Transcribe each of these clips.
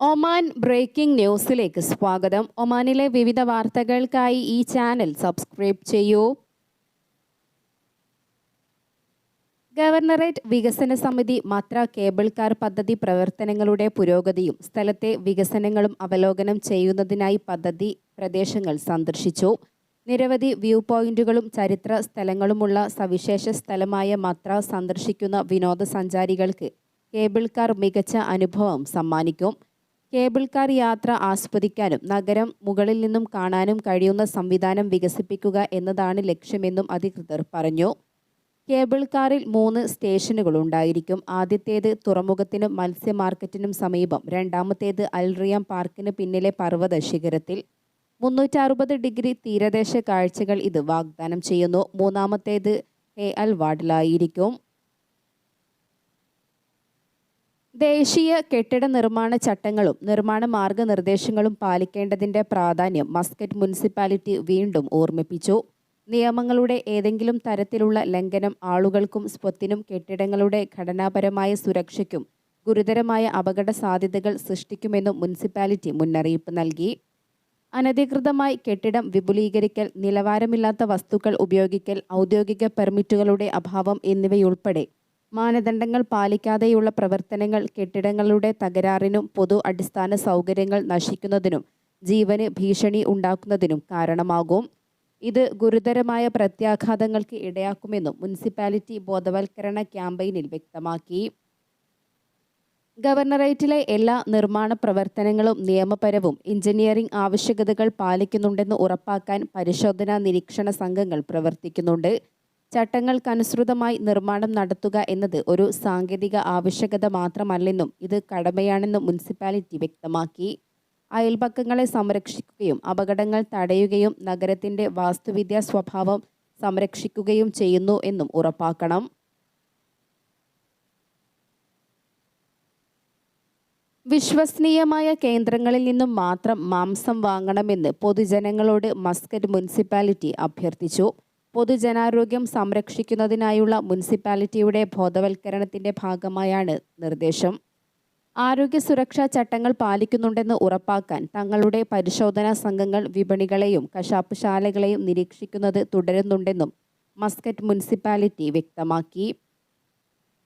Oman breaking ന്യൂസിലേക്ക് സ്വാഗതം. ഒമാനിലെ വിവിധ വാർത്തകൾക്കായി ഈ ചാനൽ സബ്സ്ക്രൈബ് ചെയ്യൂ. ഗവർണറേറ്റ് വികസന സമിതി മാത്ര കേബിൾ കാർ പദ്ധതി പ്രവർത്തനങ്ങളുടെ പുരോഗതിയും സ്ഥലത്തെ വികസനങ്ങളും അവലോകനം ചെയ്യുന്നതിനായി പദ്ധതി പ്രദേശങ്ങൾ സന്ദർശിച്ചു. നിരവധി വ്യൂ പോയിന്റുകളും ചരിത്ര സ്ഥലങ്ങളുമുള്ള സവിശേഷ സ്ഥലമായ മത്ര സന്ദർശിക്കുന്ന വിനോദസഞ്ചാരികൾക്ക് കേബിൾ കാർ മികച്ച അനുഭവം സമ്മാനിക്കും. കേബിൾ കാർ യാത്ര ആസ്വദിക്കാനും നഗരം മുകളിൽ നിന്നും കാണാനും കഴിയുന്ന സംവിധാനം വികസിപ്പിക്കുക എന്നതാണ് ലക്ഷ്യമെന്നും അധികൃതർ പറഞ്ഞു. കേബിൾ കാറിൽ മൂന്ന് സ്റ്റേഷനുകൾ ഉണ്ടായിരിക്കും. ആദ്യത്തേത് തുറമുഖത്തിനും മത്സ്യ മാർക്കറ്റിനും സമീപം. രണ്ടാമത്തേത് അൽറിയാം പാർക്കിന് പിന്നിലെ പർവത ശിഖരത്തിൽ. മുന്നൂറ്ററുപത് ഡിഗ്രി തീരദേശ കാഴ്ചകൾ ഇത് വാഗ്ദാനം ചെയ്യുന്നു. മൂന്നാമത്തേത് എ അൽ വാർഡിലായിരിക്കും. ദേശീയ കെട്ടിട നിർമ്മാണ ചട്ടങ്ങളും നിർമ്മാണ മാർഗനിർദ്ദേശങ്ങളും പാലിക്കേണ്ടതിന്റെ പ്രാധാന്യം മസ്കറ്റ് മുനിസിപ്പാലിറ്റി വീണ്ടും ഓർമ്മിപ്പിച്ചു. നിയമങ്ങളുടെ ഏതെങ്കിലും തരത്തിലുള്ള ലംഘനം ആളുകൾക്കും സ്വത്തിനും കെട്ടിടങ്ങളുടെ ഘടനാപരമായ സുരക്ഷയ്ക്കും ഗുരുതരമായ അപകട സാധ്യതകൾ സൃഷ്ടിക്കുമെന്നും മുനിസിപ്പാലിറ്റി മുന്നറിയിപ്പ് നൽകി. അനധികൃതമായി കെട്ടിടം വിപുലീകരിക്കൽ നിലവാരമില്ലാത്ത വസ്തുക്കൾ ഉപയോഗിക്കൽ ഔദ്യോഗിക പെർമിറ്റുകളുടെ അഭാവം എന്നിവയുൾപ്പെടെ മാനദണ്ഡങ്ങൾ പാലിക്കാതെയുള്ള പ്രവർത്തനങ്ങൾ കെട്ടിടങ്ങളുടെ തകരാറിനും പൊതു അടിസ്ഥാന സൗകര്യങ്ങൾ നശിക്കുന്നതിനും ജീവന് ഭീഷണി ഉണ്ടാക്കുന്നതിനും കാരണമാകും. ഇത് ഗുരുതരമായ പ്രത്യാഘാതങ്ങൾക്ക് ഇടയാക്കുമെന്നും മുനിസിപ്പാലിറ്റി ബോധവൽക്കരണ ക്യാമ്പയിനിൽ വ്യക്തമാക്കി. ഗവർണറേറ്റിലെ എല്ലാ നിർമ്മാണ പ്രവർത്തനങ്ങളും നിയമപരവും എഞ്ചിനീയറിംഗ് ആവശ്യകതകൾ പാലിക്കുന്നുണ്ടെന്ന് ഉറപ്പാക്കാൻ പരിശോധനാ നിരീക്ഷണ സംഘങ്ങൾ പ്രവർത്തിക്കുന്നുണ്ട്. ചട്ടങ്ങൾക്കനുസൃതമായി നിർമ്മാണം നടത്തുക എന്നത് ഒരു സാങ്കേതിക ആവശ്യകത മാത്രമല്ലെന്നും ഇത് കടമയാണെന്നും മുനിസിപ്പാലിറ്റി വ്യക്തമാക്കി. അയൽപക്കങ്ങളെ സംരക്ഷിക്കുകയും അപകടങ്ങൾ തടയുകയും നഗരത്തിന്റെ വാസ്തുവിദ്യാ സ്വഭാവം സംരക്ഷിക്കുകയും ചെയ്യുന്നു എന്നും ഉറപ്പാക്കണം. വിശ്വസനീയമായ കേന്ദ്രങ്ങളിൽ നിന്നും മാത്രം മാംസം വാങ്ങണമെന്ന് പൊതുജനങ്ങളോട് മസ്കറ്റ് മുനിസിപ്പാലിറ്റി അഭ്യർത്ഥിച്ചു. പൊതുജനാരോഗ്യം സംരക്ഷിക്കുന്നതിനായുള്ള മുനിസിപ്പാലിറ്റിയുടെ ബോധവൽക്കരണത്തിന്റെ ഭാഗമായാണ് നിർദ്ദേശം. ആരോഗ്യ സുരക്ഷാ ചട്ടങ്ങൾ പാലിക്കുന്നുണ്ടെന്ന് ഉറപ്പാക്കാൻ തങ്ങളുടെ പരിശോധനാ സംഘങ്ങൾ വിപണികളെയും കശാപ്പുശാലകളെയും നിരീക്ഷിക്കുന്നത് തുടരുന്നുണ്ടെന്നും മസ്കറ്റ് മുനിസിപ്പാലിറ്റി വ്യക്തമാക്കി.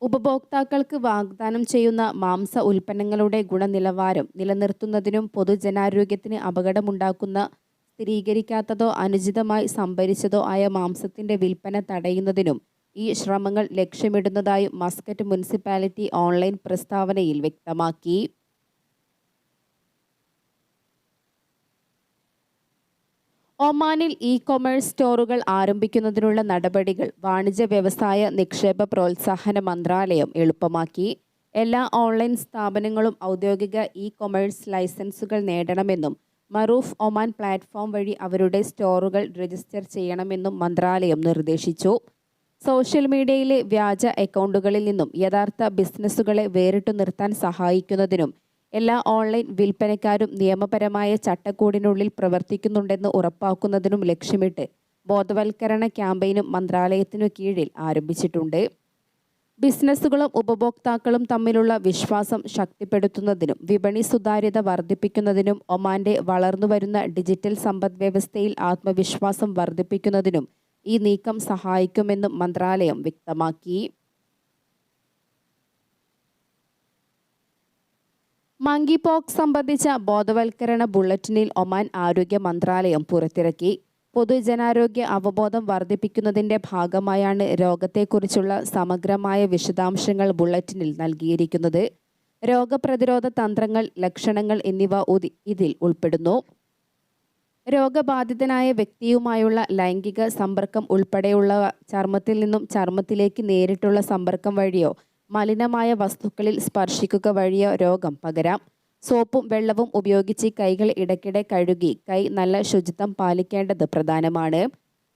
ഉപഭോക്താക്കൾക്ക് വാഗ്ദാനം ചെയ്യുന്ന മാംസ ഉൽപ്പന്നങ്ങളുടെ ഗുണനിലവാരം നിലനിർത്തുന്നതിനും പൊതുജനാരോഗ്യത്തിന് അപകടമുണ്ടാക്കുന്ന സ്ഥിരീകരിക്കാത്തതോ അനുചിതമായി സംഭരിച്ചതോ ആയ മാംസത്തിന്റെ വിൽപ്പന തടയുന്നതിനും ഈ ശ്രമങ്ങൾ ലക്ഷ്യമിടുന്നതായും മസ്കറ്റ് മുനിസിപ്പാലിറ്റി ഓൺലൈൻ പ്രസ്താവനയിൽ വ്യക്തമാക്കി. ഒമാനിൽ ഇ കൊമേഴ്സ് സ്റ്റോറുകൾ ആരംഭിക്കുന്നതിനുള്ള നടപടികൾ വാണിജ്യ വ്യവസായ നിക്ഷേപ പ്രോത്സാഹന മന്ത്രാലയം എളുപ്പമാക്കി. എല്ലാ ഓൺലൈൻ സ്ഥാപനങ്ങളും ഔദ്യോഗിക ഇ കൊമേഴ്സ് ലൈസൻസുകൾ നേടണമെന്നും മറൂഫ് ഒമാൻ പ്ലാറ്റ്ഫോം വഴി അവരുടെ സ്റ്റോറുകൾ രജിസ്റ്റർ ചെയ്യണമെന്നും മന്ത്രാലയം നിർദ്ദേശിച്ചു. സോഷ്യൽ മീഡിയയിലെ വ്യാജ അക്കൗണ്ടുകളിൽ നിന്നും യഥാർത്ഥ ബിസിനസ്സുകളെ വേറിട്ടു നിർത്താൻ സഹായിക്കുന്നതിനും എല്ലാ ഓൺലൈൻ വിൽപ്പനക്കാരും നിയമപരമായ ചട്ടക്കൂടിനുള്ളിൽ പ്രവർത്തിക്കുന്നുണ്ടെന്ന് ഉറപ്പാക്കുന്നതിനും ലക്ഷ്യമിട്ട് ബോധവൽക്കരണ ക്യാമ്പയിനും മന്ത്രാലയത്തിനു കീഴിൽ ആരംഭിച്ചിട്ടുണ്ട്. ബിസിനസ്സുകളും ഉപഭോക്താക്കളും തമ്മിലുള്ള വിശ്വാസം ശക്തിപ്പെടുത്തുന്നതിനും വിപണി സുതാര്യത വർദ്ധിപ്പിക്കുന്നതിനും ഒമാന്റെ വളർന്നുവരുന്ന ഡിജിറ്റൽ സമ്പദ് വ്യവസ്ഥയിൽ ആത്മവിശ്വാസം വർദ്ധിപ്പിക്കുന്നതിനും ഈ നീക്കം സഹായിക്കുമെന്നും മന്ത്രാലയം വ്യക്തമാക്കി. മങ്കി പോക്സ് സംബന്ധിച്ച ബോധവൽക്കരണ ബുള്ളറ്റിനിൽ ഒമാൻ ആരോഗ്യ മന്ത്രാലയം പുറത്തിറക്കി. പൊതുജനാരോഗ്യ അവബോധം വർദ്ധിപ്പിക്കുന്നതിന്റെ ഭാഗമായാണ് രോഗത്തെക്കുറിച്ചുള്ള സമഗ്രമായ വിശദാംശങ്ങൾ ബുള്ളറ്റിനിൽ നൽകിയിരിക്കുന്നത്. രോഗപ്രതിരോധ തന്ത്രങ്ങൾ ലക്ഷണങ്ങൾ എന്നിവ ഇതിൽ ഉൾപ്പെടുന്നു. രോഗബാധിതനായ വ്യക്തിയുമായുള്ള ലൈംഗിക സമ്പർക്കം ഉൾപ്പെടെയുള്ള ചർമ്മത്തിൽ നിന്നും ചർമ്മത്തിലേക്ക് നേരിട്ടുള്ള സമ്പർക്കം വഴിയോ മലിനമായ വസ്തുക്കളിൽ സ്പർശിക്കുക വഴിയോ രോഗം പകരാം. സോപ്പും വെള്ളവും ഉപയോഗിച്ച് കൈകൾ ഇടയ്ക്കിടെ കഴുകി കൈ നല്ല ശുചിത്വം പാലിക്കേണ്ടത് പ്രധാനമാണ്.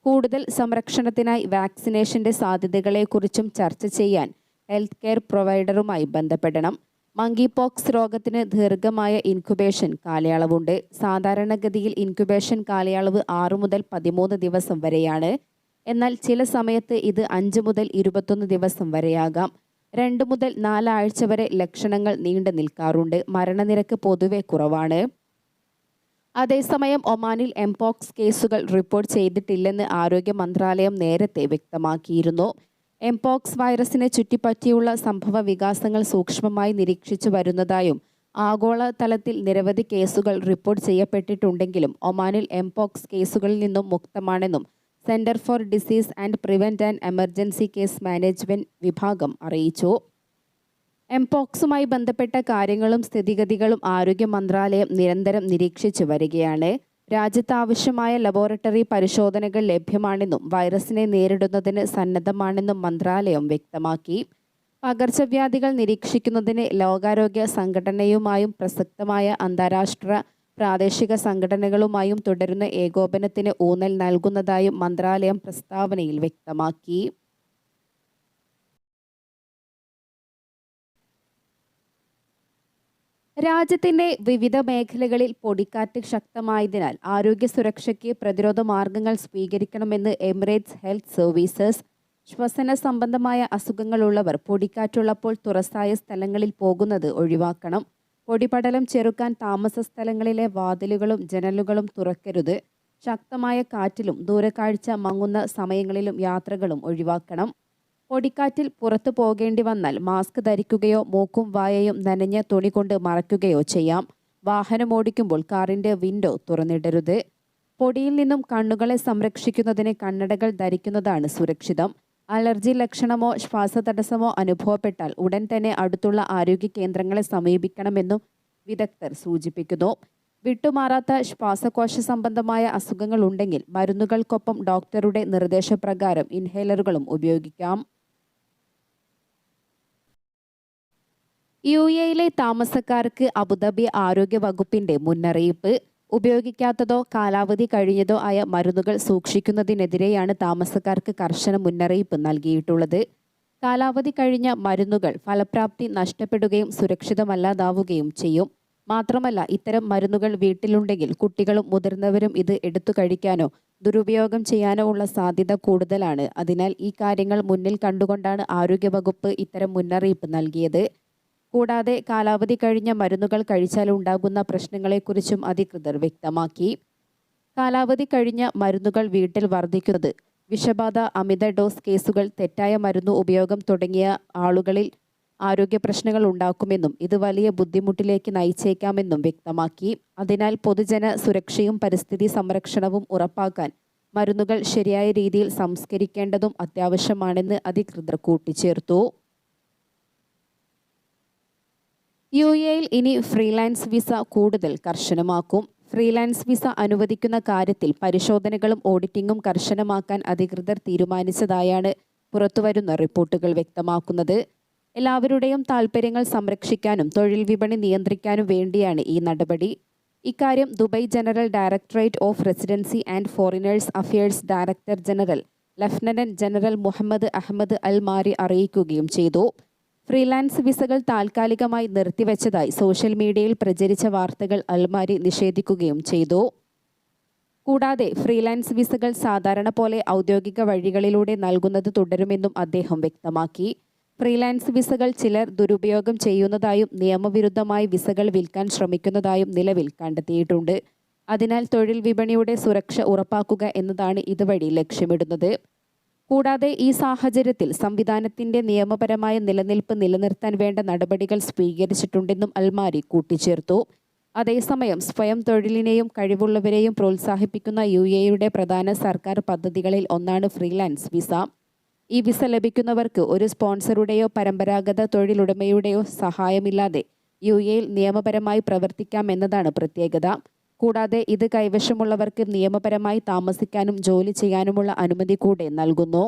കൂടുതൽ സംരക്ഷണത്തിനായി വാക്സിനേഷന്റെ സാധ്യതകളെക്കുറിച്ചും ചർച്ച ചെയ്യാൻ ഹെൽത്ത് കെയർ പ്രൊവൈഡറുമായി ബന്ധപ്പെടണം. മങ്കി പോക്സ് രോഗത്തിന് ദീർഘമായ ഇൻക്യുബേഷൻ കാലയളവുണ്ട്. സാധാരണഗതിയിൽ ഇൻക്യുബേഷൻ കാലയളവ് ആറു മുതൽ പതിമൂന്ന് ദിവസം വരെയാണ്. എന്നാൽ ചില സമയത്ത് ഇത് അഞ്ച് മുതൽ ഇരുപത്തൊന്ന് ദിവസം വരെയാകാം. രണ്ട് മുതൽ നാലാഴ്ച വരെ ലക്ഷണങ്ങൾ നീണ്ടു നിൽക്കാറുണ്ട്. മരണനിരക്ക് പൊതുവെ കുറവാണ്. അതേസമയം ഒമാനിൽ എംപോക്സ് കേസുകൾ റിപ്പോർട്ട് ചെയ്തിട്ടില്ലെന്ന് ആരോഗ്യ മന്ത്രാലയം നേരത്തെ വ്യക്തമാക്കിയിരുന്നു. എംപോക്സ് വൈറസിനെ ചുറ്റിപ്പറ്റിയുള്ള സംഭവ വികാസങ്ങൾ സൂക്ഷ്മമായി നിരീക്ഷിച്ചു വരുന്നതായും ആഗോളതലത്തിൽ നിരവധി കേസുകൾ റിപ്പോർട്ട് ചെയ്യപ്പെട്ടിട്ടുണ്ടെങ്കിലും ഒമാനിൽ എംപോക്സ് കേസുകളിൽ നിന്നും മുക്തമാണെന്നും centre for disease and prevent and emergency case management വിഭാഗം അറിയിച്ചു. എംപോക്സുമായി ബന്ധപ്പെട്ട കാര്യങ്ങളും സ്ഥിതിഗതികളും ആരോഗ്യ മന്ത്രാലയം നിരന്തരം നിരീക്ഷിച്ചു വരികയാണ്. രാജ്യത്ത് ആവശ്യമായ ലബോറട്ടറി പരിശോധനകൾ ലഭ്യമാണെന്നും വൈറസിനെ നേരിടുന്നതിന് സന്നദ്ധമാണെന്നും മന്ത്രാലയം വ്യക്തമാക്കി. പകർച്ചവ്യാധികൾ നിരീക്ഷിക്കുന്നതിന് ലോകാരോഗ്യ സംഘടനയുമായും പ്രസക്തമായ അന്താരാഷ്ട്ര പ്രാദേശിക സംഘടനകളുമായും തുടരുന്ന ഏകോപനത്തിന് ഊന്നൽ നൽകുന്നതായും മന്ത്രാലയം പ്രസ്താവനയിൽ വ്യക്തമാക്കി. രാജ്യത്തിന്റെ വിവിധ മേഖലകളിൽ പൊടിക്കാറ്റ് ശക്തമായതിനാൽ ആരോഗ്യ സുരക്ഷയ്ക്ക് പ്രതിരോധ മാർഗങ്ങൾ സ്വീകരിക്കണമെന്ന് എമിറേറ്റ്സ് ഹെൽത്ത് സർവീസസ് ശ്വസന സംബന്ധമായ അസുഖങ്ങളുള്ളവർ പൊടിക്കാറ്റുള്ളപ്പോൾ തുറസായ സ്ഥലങ്ങളിൽ പോകുന്നത് ഒഴിവാക്കണം. പൊടിപടലം ചെറുക്കാൻ താമസ സ്ഥലങ്ങളിലെ വാതിലുകളും ജനലുകളും തുറക്കരുത്. ശക്തമായ കാറ്റിലും ദൂരക്കാഴ്ച മങ്ങുന്ന സമയങ്ങളിലും യാത്രകളും ഒഴിവാക്കണം. പൊടിക്കാറ്റിൽ പുറത്തു പോകേണ്ടി വന്നാൽ മാസ്ക് ധരിക്കുകയോ മൂക്കും വായയും നനഞ്ഞ തുണി കൊണ്ട് മറയ്ക്കുകയോ ചെയ്യാം. വാഹനം ഓടിക്കുമ്പോൾ കാറിന്റെ വിൻഡോ തുറന്നിടരുത്. പൊടിയിൽ നിന്നും കണ്ണുകളെ സംരക്ഷിക്കുന്നതിന് കണ്ണടകൾ ധരിക്കുന്നതാണ് സുരക്ഷിതം. അലർജി ലക്ഷണമോ ശ്വാസതടസ്സമോ അനുഭവപ്പെട്ടാൽ ഉടൻ തന്നെ അടുത്തുള്ള ആരോഗ്യ കേന്ദ്രങ്ങളെ സമീപിക്കണമെന്നും വിദഗ്ധർ സൂചിപ്പിക്കുന്നു. വിട്ടുമാറാത്ത ശ്വാസകോശ സംബന്ധമായ അസുഖങ്ങൾ ഉണ്ടെങ്കിൽ മരുന്നുകൾക്കൊപ്പം ഡോക്ടറുടെ നിർദ്ദേശപ്രകാരം ഇൻഹേലറുകളും ഉപയോഗിക്കാം. യു എയിലെ താമസക്കാർക്ക് അബുദാബി ആരോഗ്യ വകുപ്പിന്റെ മുന്നറിയിപ്പ്. ഉപയോഗിക്കാത്തതോ കാലാവധി കഴിഞ്ഞതോ ആയ മരുന്നുകൾ സൂക്ഷിക്കുന്നതിനെതിരെയാണ് താമസക്കാർക്ക് കർശന മുന്നറിയിപ്പ് നൽകിയിട്ടുള്ളത്. കാലാവധി കഴിഞ്ഞ മരുന്നുകൾ ഫലപ്രാപ്തി നഷ്ടപ്പെടുകയും സുരക്ഷിതമല്ലാതാവുകയും ചെയ്യും. മാത്രമല്ല ഇത്തരം മരുന്നുകൾ വീട്ടിലുണ്ടെങ്കിൽ കുട്ടികളും മുതിർന്നവരും ഇത് എടുത്തു കഴിക്കാനോ ദുരുപയോഗം ചെയ്യാനോ ഉള്ള സാധ്യത കൂടുതലാണ്. അതിനാൽ ഈ കാര്യങ്ങൾ മുന്നിൽ കണ്ടുകൊണ്ടാണ് ആരോഗ്യവകുപ്പ് ഇത്തരം മുന്നറിയിപ്പ് നൽകിയത്. കൂടാതെ കാലാവധി കഴിഞ്ഞ മരുന്നുകൾ കഴിച്ചാൽ ഉണ്ടാകുന്ന പ്രശ്നങ്ങളെക്കുറിച്ചും അധികൃതർ വ്യക്തമാക്കി. കാലാവധി കഴിഞ്ഞ മരുന്നുകൾ വീട്ടിൽ വർദ്ധിക്കുന്നത് വിഷബാധ അമിത ഡോസ് കേസുകൾ തെറ്റായ മരുന്ന് ഉപയോഗം തുടങ്ങിയ ആളുകളിൽ ആരോഗ്യ പ്രശ്നങ്ങൾ ഉണ്ടാക്കുമെന്നും ഇത് വലിയ ബുദ്ധിമുട്ടിലേക്ക് നയിച്ചേക്കാമെന്നും വ്യക്തമാക്കി. അതിനാൽ പൊതുജന സുരക്ഷയും പരിസ്ഥിതി സംരക്ഷണവും ഉറപ്പാക്കാൻ മരുന്നുകൾ ശരിയായ രീതിയിൽ സംസ്കരിക്കേണ്ടതും അത്യാവശ്യമാണെന്ന് അധികൃതർ കൂട്ടിച്ചേർത്തു. യു എയിൽ ഇനി ഫ്രീലാൻസ് വിസ കൂടുതൽ കർശനമാക്കും. ഫ്രീലാൻസ് വിസ അനുവദിക്കുന്ന കാര്യത്തിൽ പരിശോധനകളും ഓഡിറ്റിംഗും കർശനമാക്കാൻ അധികൃതർ തീരുമാനിച്ചതായാണ് പുറത്തുവരുന്ന റിപ്പോർട്ടുകൾ വ്യക്തമാക്കുന്നത്. എല്ലാവരുടെയും താൽപ്പര്യങ്ങൾ സംരക്ഷിക്കാനും തൊഴിൽ വിപണി നിയന്ത്രിക്കാനും വേണ്ടിയാണ് ഈ നടപടി. ഇക്കാര്യം Dubai general directorate of residency and foreigners affairs director general lieutenant general Mohammed Ahmed Al Marri അറിയിക്കുകയും ചെയ്തു. ഫ്രീലാൻസ് വിസകൾ താൽക്കാലികമായി നിർത്തിവെച്ചതായി സോഷ്യൽ മീഡിയയിൽ പ്രചരിച്ച വാർത്തകൾ അൽമാരി നിഷേധിക്കുകയും ചെയ്തു. കൂടാതെ ഫ്രീലാൻസ് വിസകൾ സാധാരണ പോലെ ഔദ്യോഗിക വഴികളിലൂടെ നൽകുന്നത് തുടരുമെന്നും അദ്ദേഹം വ്യക്തമാക്കി. ഫ്രീലാൻസ് വിസകൾ ചിലർ ദുരുപയോഗം ചെയ്യുന്നതായും നിയമവിരുദ്ധമായി വിസകൾ വിൽക്കാൻ ശ്രമിക്കുന്നതായും നിലവിൽ കണ്ടെത്തിയിട്ടുണ്ട്. അതിനാൽ തൊഴിൽ വിപണിയുടെ സുരക്ഷ ഉറപ്പാക്കുക എന്നതാണ് ഇതുവഴി ലക്ഷ്യമിടുന്നത്. കൂടാതെ ഈ സാഹചര്യത്തിൽ സംവിധാനത്തിന്റെ നിയമപരമായ നിലനിൽപ്പ് നിലനിർത്താൻ വേണ്ട നടപടികൾ സ്വീകരിച്ചിട്ടുണ്ടെന്നും അൽമാരി കൂട്ടിച്ചേർത്തു. അതേസമയം സ്വയം തൊഴിലിനെയും കഴിവുള്ളവരെയും പ്രോത്സാഹിപ്പിക്കുന്ന യു എയുടെ പ്രധാന സർക്കാർ പദ്ധതികളിൽ ഒന്നാണ് ഫ്രീലാൻസ് വിസ. ഈ വിസ ലഭിക്കുന്നവർക്ക് ഒരു സ്പോൺസറുടെയോ പരമ്പരാഗത തൊഴിലുടമയുടെയോ സഹായമില്ലാതെ യു എയിൽ നിയമപരമായി പ്രവർത്തിക്കാം എന്നതാണ് പ്രത്യേകത. കൂടാതെ ഇത് കൈവശമുള്ളവർക്ക് നിയമപരമായി താമസിക്കാനും ജോലി ചെയ്യാനുമുള്ള അനുമതി കൂടെ നൽകുന്നു.